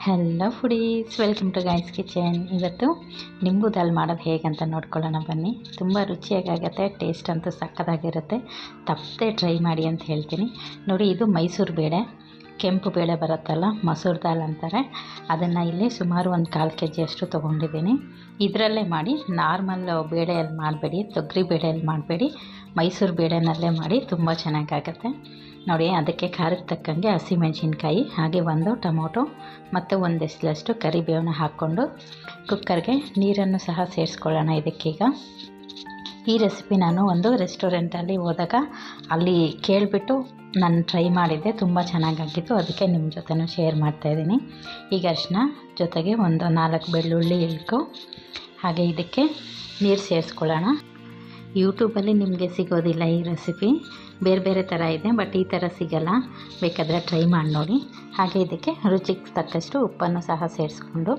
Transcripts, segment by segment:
Hello foodies welcome to guys kitchen ಇವತ್ತು ನಿಂಬು ದಾಲ್ ಮಾಡೋದು ಹೇಗಂತ ನೋಡ್ಕೊಳ್ಳೋಣ ಬನ್ನಿ. ತುಂಬ ರುಚಿಯಾಗುತ್ತೆ ಟೇಸ್ಟ್ ಅಂತೂ ಸಕ್ಕತ್ತಾಗಿರುತ್ತೆ. ತಪ್ಪದೆ ಟ್ರೈ ಮಾಡಿ ಅಂತ ಹೇಳ್ತೀನಿ. ನೋಡಿ, ಇದು ಮೈಸೂರು ಬೇಳೆ. ಕೆಂಪು ಬೇಳೆ ಬರುತ್ತಲ್ಲ, ಮಸೂರ್ ದಾಲ್ ಅಂತಾರೆ. ಅದನ್ನು ಇಲ್ಲಿ ಸುಮಾರು ಒಂದು ಕಾಲು ಕೆ ಜಿಯಷ್ಟು ತೊಗೊಂಡಿದ್ದೀನಿ. ಇದರಲ್ಲೇ ಮಾಡಿ, ನಾರ್ಮಲ್ ಬೇಳೆಯಲ್ಲಿ ಮಾಡಬೇಡಿ, ತೊಗರಿ ಬೇಳೆಯಲ್ಲಿ ಮಾಡಬೇಡಿ, ಮೈಸೂರು ಬೇಳೆನಲ್ಲೇ ಮಾಡಿ ತುಂಬ ಚೆನ್ನಾಗಾಗತ್ತೆ. ನೋಡಿ, ಅದಕ್ಕೆ ಖಾರಕ್ಕೆ ತಕ್ಕಂಗೆ ಹಸಿಮೆಣಸಿನ್ಕಾಯಿ, ಹಾಗೆ ಒಂದು ಟೊಮೊಟೊ ಮತ್ತು ಒಂದೆಸಲಷ್ಟು ಕರಿಬೇವನ್ನ ಹಾಕ್ಕೊಂಡು ಕುಕ್ಕರ್ಗೆ ನೀರನ್ನು ಸಹ ಸೇರಿಸ್ಕೊಳ್ಳೋಣ ಇದಕ್ಕೀಗ. ಈ ರೆಸಿಪಿ ನಾನು ಒಂದು ರೆಸ್ಟೋರೆಂಟಲ್ಲಿ ಹೋದಾಗ ಅಲ್ಲಿ ಕೇಳಿಬಿಟ್ಟು ನಾನು ಟ್ರೈ ಮಾಡಿದ್ದೆ, ತುಂಬ ಚೆನ್ನಾಗಾಗಿತ್ತು. ಅದಕ್ಕೆ ನಿಮ್ಮ ಜೊತೆನೂ ಶೇರ್ ಮಾಡ್ತಾಯಿದ್ದೀನಿ ಈಗ ಅರ್ಶಿನ ಜೊತೆಗೆ ಒಂದು ನಾಲ್ಕು ಬೆಳ್ಳುಳ್ಳಿ ಇಳ್ಕು. ಹಾಗೆ ಇದಕ್ಕೆ ನೀರು ಸೇರಿಸ್ಕೊಳ್ಳೋಣ. ಯೂಟ್ಯೂಬಲ್ಲಿ ನಿಮಗೆ ಸಿಗೋದಿಲ್ಲ ಈ ರೆಸಿಪಿ ಬೇರೆ ಬೇರೆ ಥರ ಇದೆ ಬಟ್ ಈ ಥರ ಸಿಗಲ್ಲ. ಬೇಕಾದರೆ ಟ್ರೈ ಮಾಡಿ ನೋಡಿ. ಹಾಗೆ ಇದಕ್ಕೆ ರುಚಿಗೆ ತಕ್ಕಷ್ಟು ಉಪ್ಪನ್ನು ಸಹ ಸೇರಿಸ್ಕೊಂಡು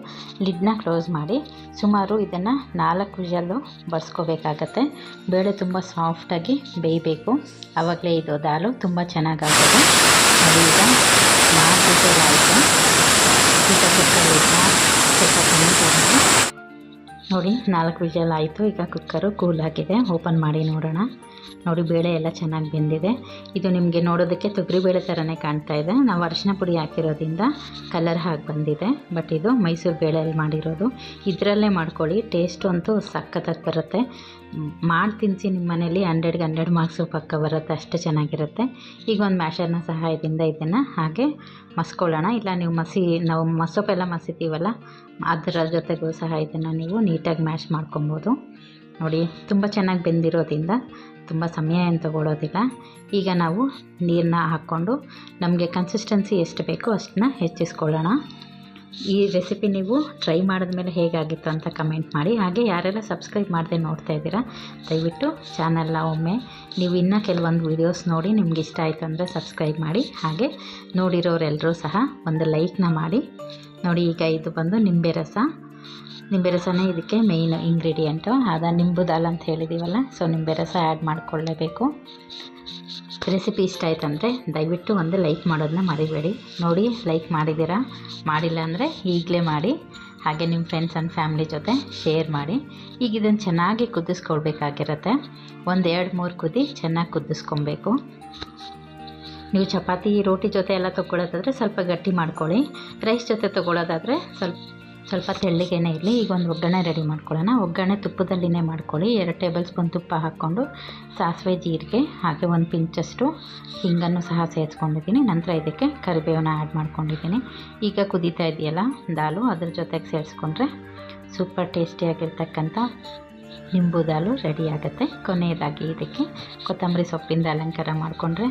ಲಿಡ್ನ ಕ್ಲೋಸ್ ಮಾಡಿ. ಸುಮಾರು ಇದನ್ನು ನಾಲ್ಕು ವಿಷಲ್ಲು ಬಡಿಸ್ಕೋಬೇಕಾಗತ್ತೆ. ಬೇಳೆ ತುಂಬ ಸಾಫ್ಟಾಗಿ ಬೇಯಬೇಕು. ಆವಾಗಲೇ ಇದು ದಾಲು ತುಂಬ ಚೆನ್ನಾಗಾಗುತ್ತೆ ಅದು ಈಗ ನಾಲ್ಕು ವಿಷಲ್ ಆಯಿತು. ಈಗ ಕುಕ್ಕರ್ಲಿದ್ನ ಸ್ವಲ್ಪ ಕಮ್ಮಿ ನೋಡಿ, ನಾಲ್ಕು ವಿಜಲ್ ಆಯಿತು. ಈಗ ಕುಕ್ಕರು ಕೂಲ್ ಆಗಿದೆ ಓಪನ್ ಮಾಡಿ ನೋಡೋಣ. ನೋಡಿ, ಬೇಳೆ ಎಲ್ಲ ಚೆನ್ನಾಗಿ ಬೆಂದಿದೆ. ಇದು ನಿಮಗೆ ನೋಡೋದಕ್ಕೆ ತೊಗರಿಬೇಳೆ ಥರನೇ ಕಾಣ್ತಾ ಇದೆ. ನಾವು ಅರಿಶಿನ ಪುಡಿ ಹಾಕಿರೋದ್ರಿಂದ ಕಲರ್ ಹಾಗೆ ಬಂದಿದೆ. ಬಟ್ ಇದು ಮೈಸೂರು ಬೇಳೆಯಲ್ಲಿ ಮಾಡಿರೋದು. ಇದರಲ್ಲೇ ಮಾಡ್ಕೊಳ್ಳಿ. ಟೇಸ್ಟು ಅಂತೂ ಸಖತ್ತಾಗಿ ಬರುತ್ತೆ. ಮಾಡಿ ತಿನ್ನಿಸಿ ನಿಮ್ಮ ಮನೇಲಿ ಹಂಡ್ರೆಡ್ಗೆ ಹಂಡ್ರೆಡ್ ಮಾರ್ಕ್ಸು ಪಕ್ಕ ಬರುತ್ತೆ. ಅಷ್ಟು ಚೆನ್ನಾಗಿರುತ್ತೆ. ಈಗ ಒಂದು ಮ್ಯಾಷರ್ನ ಸಹಾಯದಿಂದ ಇದನ್ನು ಹಾಗೆ ಮಸ್ಕೊಳ್ಳೋಣ. ಇಲ್ಲ, ನೀವು ಮಸಿ, ನಾವು ಮಸೊಪ್ಪೆಲ್ಲ ಮಸಿತೀವಲ್ಲ, ಅದರ ಜೊತೆಗೂ ಸಹ ಇದನ್ನು ನೀವು ನೀಟಾಗಿ ಮ್ಯಾಶ್ ಮಾಡ್ಕೊಬೋದು. ನೋಡಿ, ತುಂಬ ಚೆನ್ನಾಗಿ ಬೆಂದಿರೋದ್ರಿಂದ ತುಂಬ ಸಮಯ ಏನು ತಗೊಳ್ಳೋದಿಲ್ಲ ಈಗ ನಾವು ನೀರನ್ನ ಹಾಕ್ಕೊಂಡು ನಮಗೆ ಕನ್ಸಿಸ್ಟೆನ್ಸಿ ಎಷ್ಟು ಬೇಕೋ ಅಷ್ಟನ್ನ ಹೆಚ್ಚಿಸ್ಕೊಳ್ಳೋಣ. ಈ ರೆಸಿಪಿ ನೀವು ಟ್ರೈ ಮಾಡಿದ ಮೇಲೆ ಹೇಗಾಗಿತ್ತು ಅಂತ ಕಮೆಂಟ್ ಮಾಡಿ. ಹಾಗೆ ಯಾರೆಲ್ಲ ಸಬ್ಸ್ಕ್ರೈಬ್ ಮಾಡದೆ ನೋಡ್ತಾ ಇದ್ದೀರಾ, ದಯವಿಟ್ಟು ಚಾನಲ್ನ ಒಮ್ಮೆ ನೀವು ಇನ್ನೂ ಕೆಲವೊಂದು ವೀಡಿಯೋಸ್ ನೋಡಿ ನಿಮ್ಗೆ ಇಷ್ಟ ಆಯಿತು ಅಂದರೆ ಸಬ್ಸ್ಕ್ರೈಬ್ ಮಾಡಿ. ಹಾಗೆ ನೋಡಿರೋರೆಲ್ಲರೂ ಸಹ ಒಂದು ಲೈಕ್ನ ಮಾಡಿ. ನೋಡಿ, ಈಗ ಇದು ಬಂದು ನಿಂಬೆ ರಸ. ನಿಂಬೆ ರಸನೇ ಇದಕ್ಕೆ ಮೇಯ್ನ್ ಇಂಗ್ರೀಡಿಯೆಂಟು ಅದ ನಿಂಬು ದಾಲ್ ಅಂತ ಹೇಳಿದ್ದೀವಲ್ಲ ಸೊ ನಿಂಬೆ ರಸ ಆ್ಯಡ್ ಮಾಡಿಕೊಳ್ಳೇಬೇಕು. ರೆಸಿಪಿ ಇಷ್ಟ ಆಯ್ತಂದರೆ ದಯವಿಟ್ಟು ಒಂದು ಲೈಕ್ ಮಾಡೋದನ್ನ ಮರಿಬೇಡಿ. ನೋಡಿ ಲೈಕ್ ಮಾಡಿದ್ದೀರಾ? ಮಾಡಿಲ್ಲ ಅಂದರೆ ಈಗಲೇ ಮಾಡಿ. ಹಾಗೆ ನಿಮ್ಮ ಫ್ರೆಂಡ್ಸ್ ಆ್ಯಂಡ್ ಫ್ಯಾಮಿಲಿ ಜೊತೆ ಶೇರ್ ಮಾಡಿ. ಈಗ ಇದನ್ನು ಚೆನ್ನಾಗಿ ಕುದಿಸ್ಕೊಳ್ಬೇಕಾಗಿರತ್ತೆ. ಒಂದು ಎರಡು ಮೂರು ಕುದಿ ಚೆನ್ನಾಗಿ ಕುದಿಸ್ಕೊಬೇಕು ನೀವು ಚಪಾತಿ, ರೋಟಿ ಜೊತೆ ಎಲ್ಲ ತೊಗೊಳೋದಾದರೆ ಸ್ವಲ್ಪ ಗಟ್ಟಿ ಮಾಡ್ಕೊಳ್ಳಿ. ರೈಸ್ ಜೊತೆ ತೊಗೊಳ್ಳೋದಾದರೆ ಸ್ವಲ್ಪ ಸ್ವಲ್ಪ ತೆಳ್ಳಗೇನೆ ಇರಲಿ, ಈಗ ಒಂದು ಒಗ್ಗರಣೆ ರೆಡಿ ಮಾಡ್ಕೊಳ್ಳೋಣ. ಒಗ್ಗರಣೆ ತುಪ್ಪದಲ್ಲಿನೇ ಮಾಡ್ಕೊಳ್ಳಿ. ಎರಡು ಟೇಬಲ್ ಸ್ಪೂನ್ ತುಪ್ಪ ಹಾಕ್ಕೊಂಡು ಸಾಸಿವೆ ಜೀರಿಗೆ, ಹಾಗೆ ಒಂದು ಪಿಂಚಷ್ಟು ಹಿಂಗನ್ನು ಸಹ ಸೇರಿಸ್ಕೊಂಡಿದ್ದೀನಿ. ನಂತರ ಇದಕ್ಕೆ ಕರಿಬೇವನ್ನ ಆ್ಯಡ್ ಮಾಡ್ಕೊಂಡಿದ್ದೀನಿ. ಈಗ ಕುದೀತಾ ಇದೆಯಲ್ಲ, ದಾಲು, ಅದ್ರ ಜೊತೆಗೆ ಸೇರಿಸ್ಕೊಂಡ್ರೆ ಸೂಪರ್ ಟೇಸ್ಟಿಯಾಗಿರ್ತಕ್ಕಂಥ ನಿಂಬು ದಾಲು ರೆಡಿ ಆಗುತ್ತೆ. ಕೊನೆಯದಾಗಿ ಇದಕ್ಕೆ ಕೊತ್ತಂಬರಿ ಸೊಪ್ಪಿಂದ ಅಲಂಕಾರ ಮಾಡಿಕೊಂಡ್ರೆ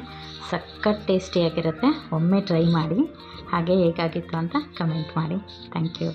ಸಖತ್ ಟೇಸ್ಟಿಯಾಗಿರುತ್ತೆ ಒಮ್ಮೆ ಟ್ರೈ ಮಾಡಿ, ಹಾಗೆ ಹೇಗಾಗಿತ್ತು ಅಂತ ಕಮೆಂಟ್ ಮಾಡಿ. Thank you